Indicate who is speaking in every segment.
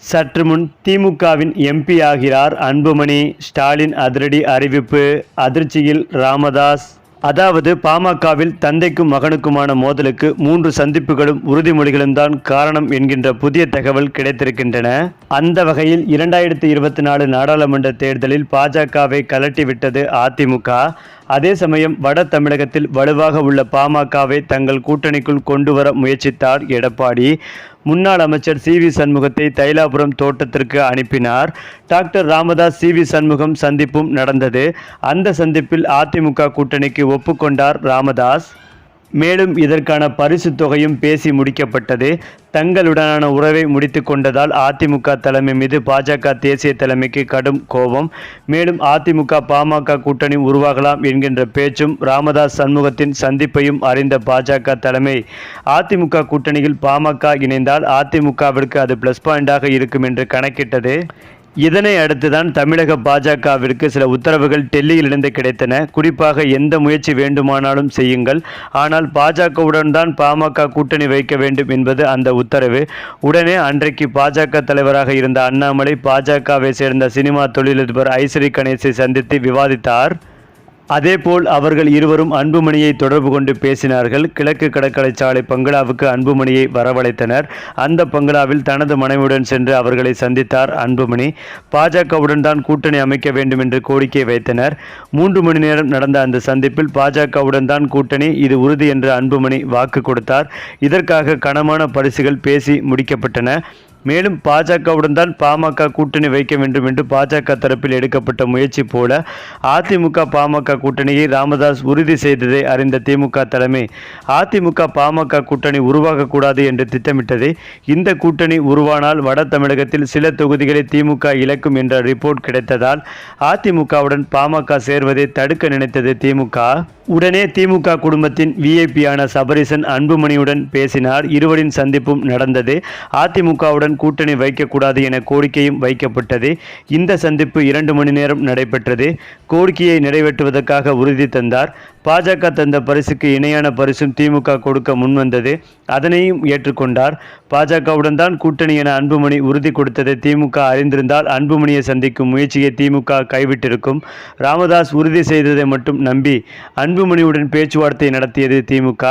Speaker 1: சற்று முன் திமுகவின் எம்பி ஆகிறார் அன்புமணி. ஸ்டாலின் அதிரடி அறிவிப்பு. அதிர்ச்சியில் ராமதாஸ். அதாவது பாமகவில் தந்தைக்கும் மகனுக்குமான மோதலுக்கு மூன்று சந்திப்புகளும் உறுதிமொழிகளும் தான் காரணம் என்கின்ற புதிய தகவல் கிடைத்திருக்கின்றன. அந்த வகையில் இரண்டாயிரத்தி இருபத்தி நாலு நாடாளுமன்ற தேர்தலில் பாஜகவை கலட்டிவிட்டது அதிமுக. அதே சமயம் வட தமிழகத்தில் வலுவாக உள்ள பாமகவை தங்கள் கூட்டணிக்குள் கொண்டு வர முயற்சித்தார் எடப்பாடி. முன்னாள் அமைச்சர் சி வி சண்முகத்தை தைலாபுரம் தோட்டத்திற்கு அனுப்பினார். Doctor Ramadoss C V Shanmugam சந்திப்பும் நடந்தது. அந்த சந்திப்பில் அதிமுக கூட்டணிக்கு ஒப்புக்கொண்டார் ராமதாஸ். மேலும் இதற்கான பரிசு தொகையும் பேசி முடிக்கப்பட்டது. தங்களுடனான உறவை முடித்து கொண்டதால் அதிமுக தலைமை மீது பாஜக தேசிய தலைமைக்கு கடும் கோபம். மேலும் அதிமுக பாமக கூட்டணி உருவாகலாம் என்கின்ற பேச்சும் ராமதாஸ் சண்முகத்தின் சந்திப்பையும் அறிந்த பாஜக தலைமை. அதிமுக கூட்டணியில் பாமக இணைந்தால் அதிமுகவிற்கு அது பிளஸ் பாயிண்டாக இருக்கும் என்று கணக்கிட்டது. இதனை அடுத்துதான் தமிழக பாஜகவிற்கு சில உத்தரவுகள் டெல்லியிலிருந்து கிடைத்தன. குறிப்பாக எந்த முயற்சி வேண்டுமானாலும் செய்யுங்கள். ஆனால் பாஜகவுடன் தான் பாமக கூட்டணி வைக்க வேண்டும் என்பது அந்த உத்தரவு. உடனே அன்றைக்கு பாஜக தலைவராக இருந்த அண்ணாமலை பாஜகவை சேர்ந்த சினிமா தொழிலதிபர் ஐஸ்வரி கணேசை சந்தித்து விவாதித்தார். அதேபோல் அவர்கள் இருவரும் அன்புமணியை தொடர்பு கொண்டு பேசினார்கள். கிழக்கு கடற்கரை சாலை பங்களாவுக்கு அன்புமணியை வரவழைத்தனர். அந்த பங்களாவில் தனது மனைவியுடன் சென்று அவர்களை சந்தித்தார் அன்புமணி. பாஜகவுடன் தான் கூட்டணி அமைக்க வேண்டும் என்று கோரிக்கை வைத்தனர். மூன்று மணி நேரம் நடந்த அந்த சந்திப்பில் பாஜகவுடன் தான் கூட்டணி. இது உறுதி என்று அன்புமணி வாக்கு கொடுத்தார். இதற்காக கனமான பரிசுகள் பேசி முடிக்கப்பட்டன. மேலும் பாஜகவுடன் தான் பாமக கூட்டணி வைக்க வேண்டும் என்று பாஜக தரப்பில் எடுக்கப்பட்ட முயற்சி போல அதிமுக பாமக கூட்டணியை ராமதாஸ் உறுதி செய்ததை அறிந்த திமுக தலைமை அதிமுக பாமக கூட்டணி உருவாகக்கூடாது என்று திட்டமிட்டது இந்த கூட்டணி உருவானால் வட தமிழகத்தில் சில தொகுதிகளை திமுக இழக்கும் என்ற ரிப்போர்ட் கிடைத்ததால் அதிமுகவுடன் பாமக சேர்வதை தடுக்க நினைத்தது திமுக. உடனே திமுக குடும்பத்தின் விஐபியான சபரிசன் அன்புமணியுடன் பேசினார். இருவரின் சந்திப்பும் நடந்தது. அதிமுகவுடன் கூட்டணி வைக்கக்கூடாது என கோரிக்கையும் வைக்கப்பட்டது. இந்த சந்திப்பு இரண்டு மணி நேரம் நடைபெற்றது. கோரிக்கையை நிறைவேற்றுவதற்காக உறுதி தந்தார். பாஜக தந்த பரிசுக்கு இணையான பரிசும் திமுக கொடுக்க முன்வந்தது. அதனையும் ஏற்றுக்கொண்டார். பாஜகவுடன் தான் கூட்டணி என அன்புமணி உறுதி கொடுத்ததை திமுக அறிந்திருந்தால் அன்புமணியை சந்திக்கும் முயற்சியை திமுக கைவிட்டிருக்கும். ராமதாஸ் உறுதி செய்ததை மட்டும் நம்பி அன்புமணியுடன் பேச்சுவார்த்தை நடத்தியது திமுக.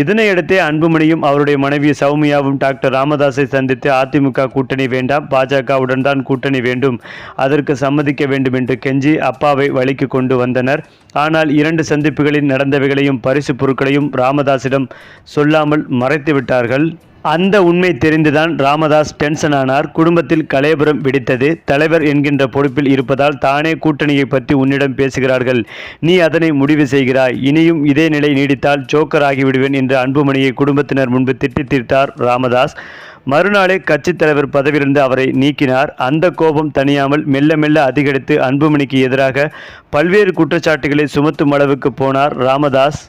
Speaker 1: இதனையடுத்தே அன்புமணியும் அவருடைய மனைவி சௌமியாவும் டாக்டர் ராமதாஸை சந்தித்து அதிமுக கூட்டணி வேண்டாம் பாஜகவுடன் தான் கூட்டணி வேண்டும் அதற்கு சம்மதிக்க வேண்டும் என்று கெஞ்சி அப்பாவை வழிக்கு கொண்டு வந்தனர். ஆனால் இரண்டு சந்திப்புகளில் நடந்தவைகளையும் பரிசு பொருட்களையும் ராமதாஸிடம் சொல்லாமல் மறைத்து விட்டார்கள் அந்த உண்மை தெரிந்துதான் ராமதாஸ் டென்ஷன் ஆனார். குடும்பத்தில் கலையபுரம் வெடித்தது. தலைவர் என்கின்ற பொறுப்பில் இருப்பதால் தானே கூட்டணியை பற்றி உன்னிடம் பேசுகிறார்கள். நீ அதனை முடிவு செய்கிறாய். இனியும் இதே நிலை நீடித்தால் ஜோக்கர் ஆகிவிடுவேன் என்று அன்புமணியை குடும்பத்தினர் முன்பு திட்டி தீர்த்தார் ராமதாஸ். மறுநாளே கட்சித் தலைவர் பதவியிலிருந்து அவரை நீக்கினார். அந்த கோபம் தணியாமல் மெல்ல மெல்ல அதிகரித்து அன்புமணிக்கு எதிராக பல்வேறு குற்றச்சாட்டுகளை சுமத்தும் அளவுக்கு போனார் ராமதாஸ்.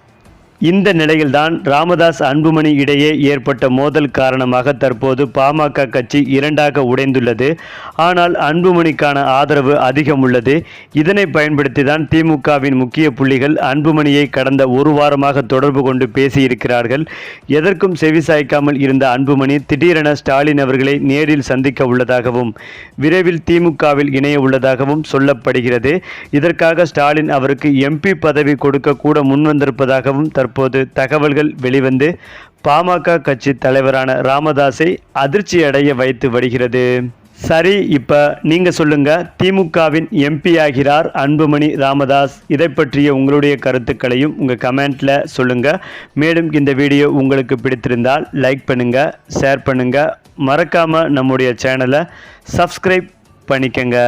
Speaker 1: இந்த நிலையில்தான் ராமதாஸ் அன்புமணி இடையே ஏற்பட்ட மோதல் காரணமாக தற்போது பாமக கட்சி இரண்டாக உடைந்துள்ளது. ஆனால் அன்புமணிக்கான ஆதரவு அதிகம் உள்ளது. இதனை பயன்படுத்தி தான் திமுகவின் முக்கிய புள்ளிகள் அன்புமணியை கடந்த ஒரு வாரமாக தொடர்பு கொண்டு பேசியிருக்கிறார்கள். எதற்கும் செவிசாய்க்காமல் இருந்த அன்புமணி திடீரென ஸ்டாலின் அவர்களை நேரில் சந்திக்க உள்ளதாகவும் விரைவில் திமுகவில் இணைய உள்ளதாகவும் சொல்லப்படுகிறது. இதற்காக ஸ்டாலின் அவருக்கு எம்பி பதவி கொடுக்க கூட முன்வந்திருப்பதாகவும் தற்போது தகவல்கள் வெளிவந்து பாமக கட்சி தலைவரான ராமதாஸை அதிர்ச்சி அடைய வைத்து வருகிறது. சரி இப்போ நீங்கள் சொல்லுங்க திமுகவின் எம்பி ஆகிறார் அன்புமணி ராமதாஸ். இதை பற்றிய உங்களுடைய கருத்துக்களையும் உங்கள் கமெண்ட்டில் சொல்லுங்கள் மேலும் இந்த வீடியோ உங்களுக்கு பிடித்திருந்தால் லைக் பண்ணுங்கள் ஷேர் பண்ணுங்கள் மறக்காமல் நம்முடைய சேனலை சப்ஸ்கிரைப் பண்ணிக்கங்க.